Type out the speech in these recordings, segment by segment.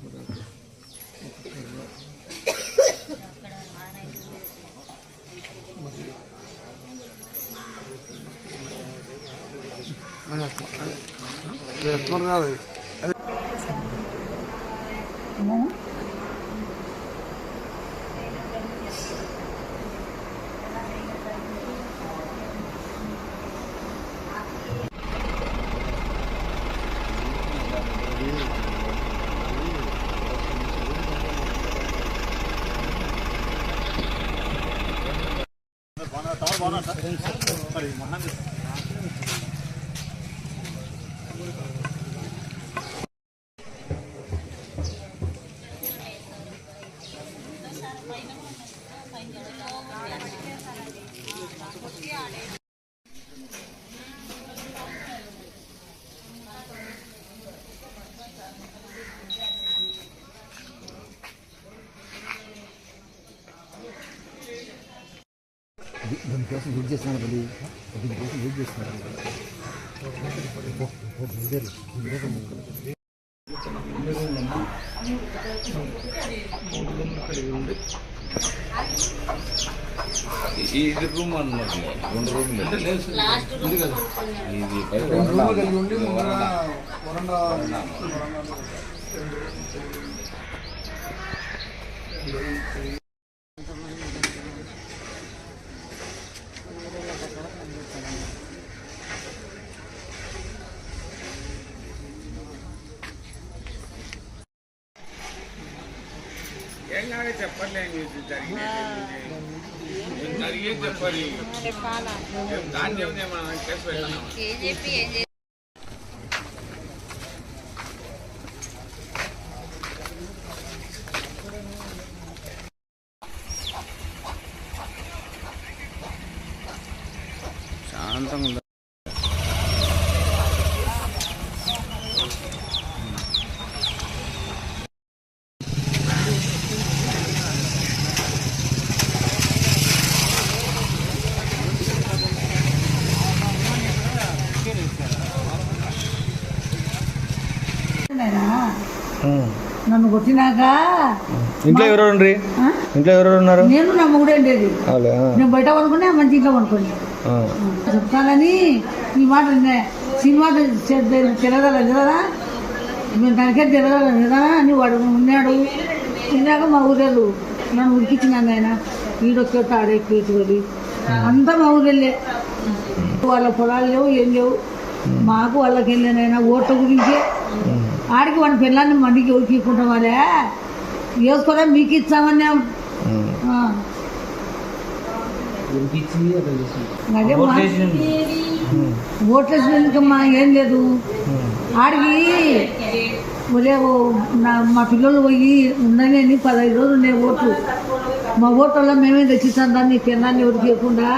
Gracias. పైన దానికోసం wait చేస్తున్నాను బలి దీనికోసం వెయిట్ చేస్తున్నాను ఇది రూమ్ అన్నమాట రెండు రూమ్లు ఇది రెండు. రూములు కలిగి ఉండి వరండా. వరండా. ఏం కాదు చెప్పలేం ఇది జరిగేది. ఏం జరిగేది చెప్పాలి ఏం దాన్ని ఏమైనా మనం కేసు పెట్టాలా? ఏం చెప్పి ఏం చెప్పి శాంతంగా ఉందా నాయనా, నన్ను కొట్టినాక ఇంట్లో ఆ? ఇంట్లో ఎవరెవరు ఉన్నారు నేను నా మొగుడే ఆ, నేను బయట పడుకునే మంచి ఇంట్లో ఆ. చెప్తానని ఈ మాట. సినిమా తిరగలేదు కదా మేము దానికే తిరగలేదు కదా అని వాడు ఉన్నాడు. తిన్నాక మా ఊరేళ్ళు. నన్ను ఉరికిచ్చినాను ఆయన ఈడొచ్చేట ఆడెక్కేసి అంతా మా ఊరెళ్ళే. వాళ్ళ పొలాలు లేవు ఏం లేవు. మాకు వాళ్ళకి వెళ్ళానైనా ఓట్ల గురించే. ఆడికి వాడి పిల్లల్ని మండికి ఉరికికుంటాం వాళ్ళే వేసుకోరా మీకు ఇచ్చామని. అదే ఓట్లేసినందుకమ్మా ఏం లేదు. ఆడికి ఒరే నా మా పిల్లలు పోయి ఉన్నాయని పదహైదు రోజులు ఉన్నాయి ఓట్లు. మా ఓట్లలో మేమే తెచ్చిస్తాం దాన్ని పిల్లల్ని ఎవరికి ఇవ్వకుండా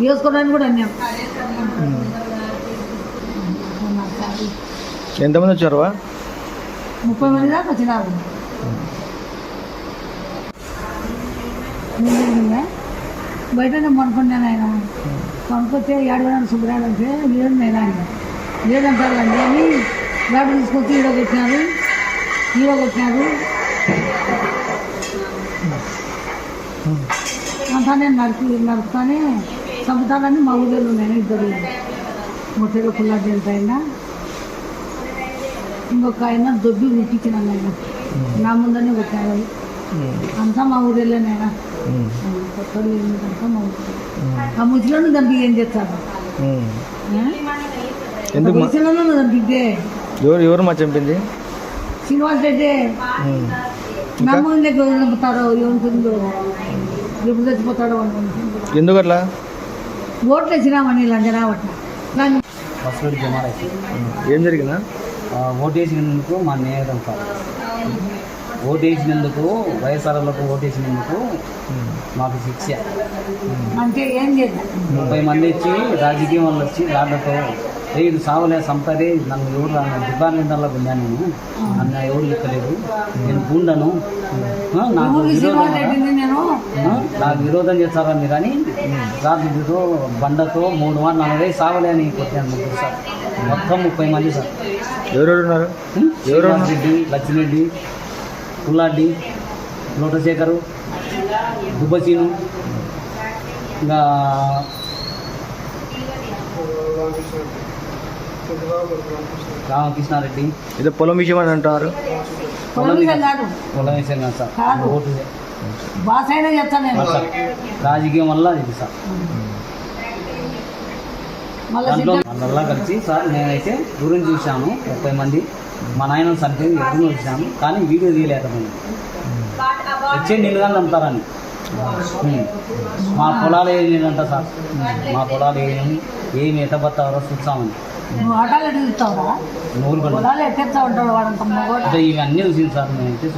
వేసుకోవడానికి కూడా అన్నాం. ఎంతమంది వచ్చారు వా? ముప్పై మంది దాకా వచ్చినారు. నిజంగా బయటనే పనుకున్నాను ఆయన. పనుకొస్తే ఏడవడానికి శుభ్రాలు అంటే ఏడు నేను ఆయన. లేదంటారు అండి అని గాడి తీసుకొచ్చి ఈడ కొట్టినారు. ఈడ కొట్టినారు. నేను నరికి నరుకుతానే చంపుతానని మా ఊళ్ళో నేను ఇద్దరు. ముట్టెలు పుల్లాడు వెళ్తాయినా ఇంకొక ఆయన దొబ్బి ఉట్టించినాను ఆయన నా ముందరనే కొట్టారు అంతా మా ఊరేళ్ళేనైనా. కొత్తలు అంతా మా ఊరు. ఆ ముసలిని చంపి ఏం చేస్తారు. ఎందుకు ముసలిని ఎవరు ఎవరు మా చంపింది? శ్రీనివాస్ రెడ్డి. నా ముందే చంపుతారో ఏముంటుందో ఎప్పుడు చచ్చిపోతాడో ఎందుకు అట్లా? ఓట్లు జమాడైతే ఉమ్. ఏం జరిగిందా? ఓటేసినందుకు మా నేరం సార్ ఓటేసినందుకు వైఎస్ఆర్లకు ఓటేసినందుకు. మాకు శిక్ష. ముప్పై మంది వచ్చి రాజకీయం వాళ్ళు వచ్చి "ఏ, ఇది సావలే సంపదే నన్ను ఎవరు డిపార్ట్మెంట్లో వెళ్ళాను నేను. నన్ను ఎవరు లెక్కలేదు. నేను గుండను. నాకు నాకు విరోధం చేస్తారని మీరు అని రాజుతో బండతో మూడు వారు నలభై సావలే అని కొట్టాను ముగ్గురు సార్. మొత్తం ముప్పై మంది సార్. ఎవరెవరు? ఉన్నారు? ఎవరు రెడ్డి లక్ష్మిరెడ్డి పుల్లాడ్డి లోటశేఖరు దుబ్బసీను ఇంకా రామకృష్ణారెడ్డి. ఏదో పొలం విషయం అని అంటారు పొలం విషయం కాదు. సార్. ఓటు బాస్ అయినా చెప్తాను రాజకీయం వల్ల ఇది సార్. దాంట్లో వాళ్ళల్లా కలిసి సార్ నేనైతే దూరం చూశాను ముప్పై మంది మా నాయన సంటే ఎదురు చూశాను కానీ వీడియో తీయలేకపోయింది వచ్చే నీళ్ళు కానీ నమ్ముతారని. మా పొలాలు ఏం లేదంట సార్. మా పొలాలు ఏమి ఏమి ఎట్టబత్తారో చూస్తామని. నువ్వు ఆటోలు ఎటు తీస్తావురా నూరు పనులు పొలాలు ఎట్టేస్తా ఉంటాడు వాడంత మగోడు. అంటే ఇవన్నీ చూసింది సార్ నేనైతే